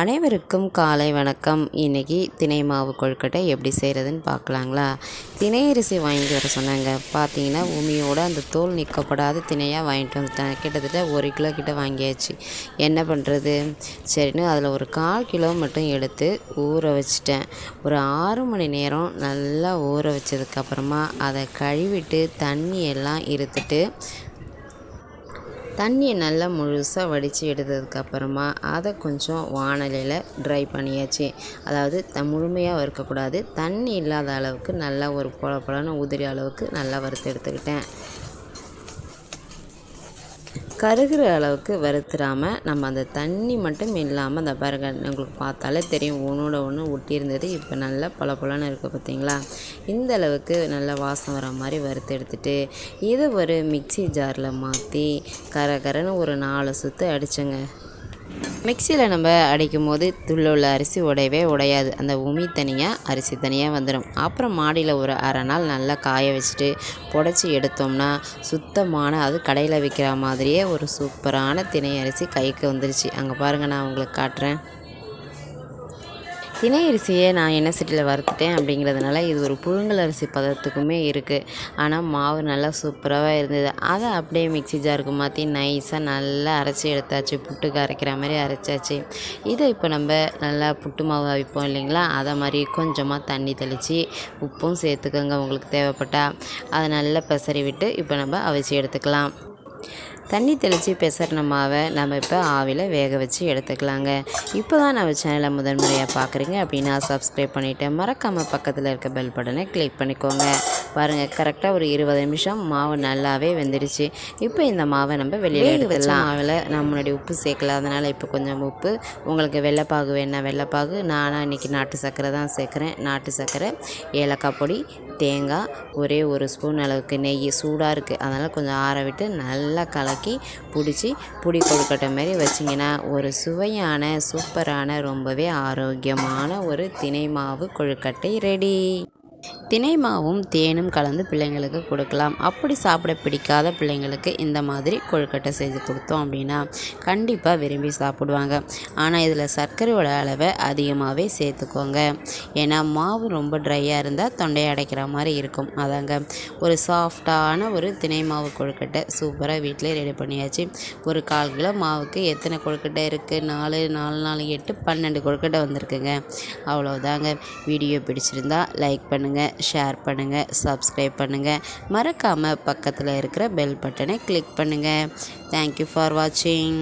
அனைவருக்கும் காலை வணக்கம். இன்றைக்கி திணை மாவு கொழுக்கட்டை எப்படி செய்கிறதுன்னு பார்க்கலாங்களா? திணை அரிசி வாங்கிட்டு வர சொன்னாங்க. பார்த்தீங்கன்னா உமியோட அந்த தோல் நிற்கப்படாத திணையாக வாங்கிட்டு வந்துட்டேன் கிட்டத்தட்ட ஒரு கிலோ கிட்ட வாங்கியாச்சு. என்ன பண்ணுறது சரின்னு அதில் ஒரு கால் கிலோ மட்டும் எடுத்து ஊற வச்சிட்டேன். ஒரு ஆறு மணி நேரம் நல்லா ஊற வச்சதுக்கப்புறமா அதை கழுவிட்டு தண்ணி எல்லாம் இருத்துட்டு தண்ணியை நல்லா முழுசாக வடித்து எடுத்ததுக்கப்புறமா அதை கொஞ்சம் வானலியில் ட்ரை பண்ணியாச்சு. அதாவது த முழுமையாக வறுக்கக்கூடாது. தண்ணி இல்லாத அளவுக்கு நல்லா ஒரு பொல பொலன்னு உதிரி அளவுக்கு நல்லா வறுத்து எடுத்துக்கிட்டேன். கருகிற அளவுக்கு வறுத்துடாமல் நம்ம அந்த தண்ணி மட்டும் இல்லாமல் அந்த பாருங்க உங்களுக்கு பார்த்தாலே தெரியும் ஒன்றோட ஒன்று ஒட்டியிருந்தது இப்போ நல்லா பல பலன்னு இருக்குது பார்த்தீங்களா இந்த அளவுக்கு நல்லா வாசம் வர மாதிரி வறுத்து எடுத்துட்டு இதை ஒரு மிக்சி ஜாரில் மாற்றி கர கரன்னு ஒரு நாலு சுற்று அடித்தேங்க மிக்சியில் நம்ம அடிக்கும் போது துள்ள உள்ள அரிசி உடையவே உடையாது. அந்த உமி தனியாக அரிசி தனியாக வந்துடும் அப்புறம் மாடியில் ஒரு அரை நாள் நல்லா காய வச்சுட்டு புடச்சி எடுத்தோம்னா சுத்தமான அது கடையில் விற்கிற மாதிரியே ஒரு சூப்பரான திணை அரிசி கைக்கு வந்துருச்சு. அங்கே பாருங்கள் நான் உங்களுக்கு காட்டுறேன். சினை அரிசியை நான் எண்ணெய் சட்டியில் வறுத்துட்டேன் அப்படிங்கிறதுனால இது ஒரு புழுங்கல் அரிசி பதத்துக்குமே இருக்குது ஆனால் மாவு நல்லா சூப்பராக இருந்தது. அதை அப்படியே மிக்சி ஜாருக்கு மாற்றி நைஸாக நல்லா அரைச்சி எடுத்தாச்சு. புட்டுக்கு அரைக்கிற மாதிரி அரைச்சாச்சு. இதை இப்போ நம்ம நல்லா புட்டு மாவு அவிப்போம் இல்லைங்களா? அதை மாதிரி கொஞ்சமாக தண்ணி தெளித்து உப்பும் சேர்த்துக்கோங்க. உங்களுக்கு தேவைப்பட்டால் அதை நல்லா பெசரி விட்டு இப்போ நம்ம அவிச்சு எடுத்துக்கலாம். தண்ணி தெளித்து பெசரின மாவை நம்ம இப்போ ஆவியில் வேக வச்சு எடுத்துக்கலாங்க. இப்போ தான் நம்ம சேனலை முதன்முறையாக பார்க்குறீங்க அப்படின்னா சப்ஸ்கிரைப் பண்ணிவிட்டு மறக்காமல் பக்கத்தில் இருக்க பெல் பட்டனை கிளிக் பண்ணிக்கோங்க. பாருங்கள் கரெக்டாக ஒரு இருபது நிமிஷம் மாவு நல்லாவே வெந்துடுச்சு. இப்போ இந்த மாவை நம்ம வெளியில் எடுத்துடலாம். மாவில் நான் முன்னாடி உப்பு சேர்க்கல அதனால் இப்போ கொஞ்சம் உப்பு. உங்களுக்கு வெள்ளைப்பாகு வேணால் வெள்ளைப்பாகு. நானாக இன்றைக்கி நாட்டு சர்க்கரை தான் சேர்க்குறேன். நாட்டு சர்க்கரை ஏலக்காய் பொடி தேங்காய் ஒரே ஒரு ஸ்பூன் அளவுக்கு நெய். சூடாக இருக்குது அதனால் கொஞ்சம் ஆற விட்டு நல்லா கலக்கி பிடிச்சி புடி கொழுக்கட்டை மாரி வச்சிங்கன்னா ஒரு சுவையான சூப்பரான ரொம்பவே ஆரோக்கியமான ஒரு தினை மாவு கொழுக்கட்டை ரெடி. தினை மாவும் தேனும் கலந்து பிள்ளைங்களுக்கு கொடுக்கலாம். அப்படி சாப்பிட பிடிக்காத பிள்ளைங்களுக்கு இந்த மாதிரி கொழுக்கட்டை செஞ்சு கொடுத்தோம் அப்படின்னா கண்டிப்பாக விரும்பி சாப்பிடுவாங்க. ஆனால் இதில் சர்க்கரையோட அளவை அதிகமாகவே சேர்த்துக்கோங்க. ஏன்னா மாவு ரொம்ப ட்ரையாக இருந்தால் தொண்டையை அடைக்கிற மாதிரி இருக்கும். அதாங்க ஒரு சாஃப்டான ஒரு தினை மாவு கொழுக்கட்டை சூப்பராக வீட்டிலே ரெடி பண்ணியாச்சு. ஒரு கால் கிலோ மாவுக்கு எத்தனை கொழுக்கட்டை இருக்குது நாலு நாலு நாலு எட்டு பன்னெண்டு கொழுக்கட்டை வந்திருக்குங்க. அவ்வளோதாங்க வீடியோ பிடிச்சிருந்தா லைக் பண்ணுங்கள் பண்ணுங்கள் ஷேர் பண்ணுங்கள் சப்ஸ்கிரைப் பண்ணுங்கள் மறக்காமல் பக்கத்தில் இருக்கிற பெல் பட்டனை கிளிக் பண்ணுங்கள் தேங்க்யூ ஃபார் வாட்சிங்